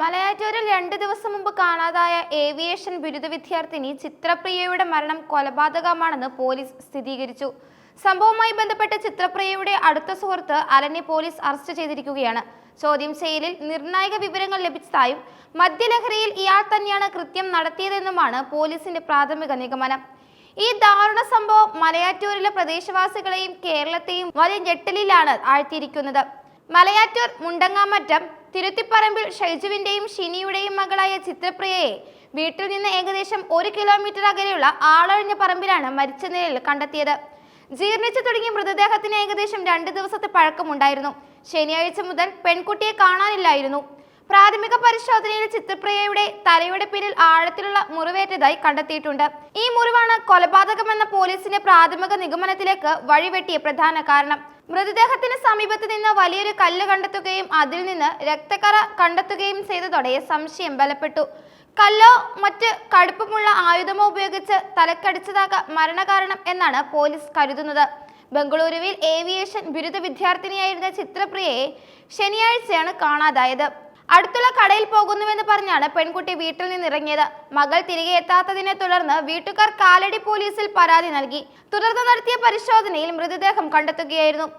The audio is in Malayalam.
മലയാറ്റൂരിൽ രണ്ട് ദിവസം മുമ്പ് കാണാതായ ഏവിയേഷൻ ബിരുദ വിദ്യാർത്ഥിനി ചിത്രപ്രിയയുടെ മരണം കൊലപാതകമാണെന്ന് പോലീസ് സ്ഥിരീകരിച്ചു. സംഭവവുമായി ബന്ധപ്പെട്ട് ചിത്രപ്രിയയുടെ അടുത്ത സുഹൃത്ത് അലനെ പോലീസ് അറസ്റ്റ് ചെയ്തിരിക്കുകയാണ്. ചോദ്യം ചെയ്യലിൽ നിർണായക വിവരങ്ങൾ ലഭിച്ചതായും മദ്യലഹരിയിൽ ഇയാൾ തന്നെയാണ് കൃത്യം നടത്തിയതെന്നുമാണ് പോലീസിന്റെ പ്രാഥമിക നിഗമനം. ഈ ദാരുണ സംഭവം മലയാറ്റൂരിലെ പ്രദേശവാസികളെയും കേരളത്തെയും വലിയ ഞെട്ടലിലാണ് ആഴ്ത്തിയിരിക്കുന്നത്. മലയാറ്റൂർ മുണ്ടങ്ങാമറ്റം തിരുത്തിപ്പറമ്പിൽ ഷൈജുവിന്റെയും ഷിനിയുടെയും മകളായ ചിത്രപ്രിയയെ വീട്ടിൽ നിന്ന് ഏകദേശം ഒരു കിലോമീറ്റർ അകലെയുള്ള ആളൊഴിഞ്ഞ പറമ്പിലാണ് മരിച്ച നിലയിൽ കണ്ടെത്തിയത്. ജീർണിച്ചു തുടങ്ങിയ മൃതദേഹത്തിന് ഏകദേശം രണ്ട് ദിവസത്തെ പഴക്കമുണ്ടായിരുന്നു. ശനിയാഴ്ച മുതൽ പെൺകുട്ടിയെ കാണാനില്ലായിരുന്നു. പ്രാഥമിക പരിശോധനയിൽ ചിത്രപ്രിയയുടെ തലയുടെ പിന്നിൽ ആഴത്തിലുള്ള മുറിവേറ്റതായി കണ്ടെത്തിയിട്ടുണ്ട്. ഈ മുറിവാണ് കൊലപാതകമെന്ന പോലീസിന്റെ പ്രാഥമിക നിഗമനത്തിലേക്ക് വഴിവെട്ടിയ പ്രധാന കാരണം. മൃതദേഹത്തിന് സമീപത്ത് നിന്ന് വലിയൊരു കല്ല് കണ്ടെത്തുകയും അതിൽ നിന്ന് രക്തക്കറ കണ്ടെത്തുകയും ചെയ്തതോടെ സംശയം ബലപ്പെട്ടു. കല്ലോ മറ്റ് കടുപ്പമുള്ള ആയുധമോ ഉപയോഗിച്ച് തലക്കടിച്ചതാകാം മരണകാരണം എന്നാണ് പോലീസ് കരുതുന്നത്. ബംഗളൂരുവിൽ ഏവിയേഷൻ ബിരുദ വിദ്യാർത്ഥിനിയായിരുന്ന ചിത്രപ്രിയയെ ശനിയാഴ്ചയാണ് കാണാതായത്. അടുത്തുള്ള കടയിൽ പോകുന്നുവെന്ന് പറഞ്ഞാണ് പെൺകുട്ടി വീട്ടിൽ നിന്നിറങ്ങിയത്. മകൾ തിരികെ എത്താത്തതിനെ തുടർന്ന് വീട്ടുകാർ കാലടി പോലീസിൽ പരാതി നൽകി. തുടർന്ന് നടത്തിയ പരിശോധനയിൽ മൃതദേഹം കണ്ടെത്തുകയായിരുന്നു.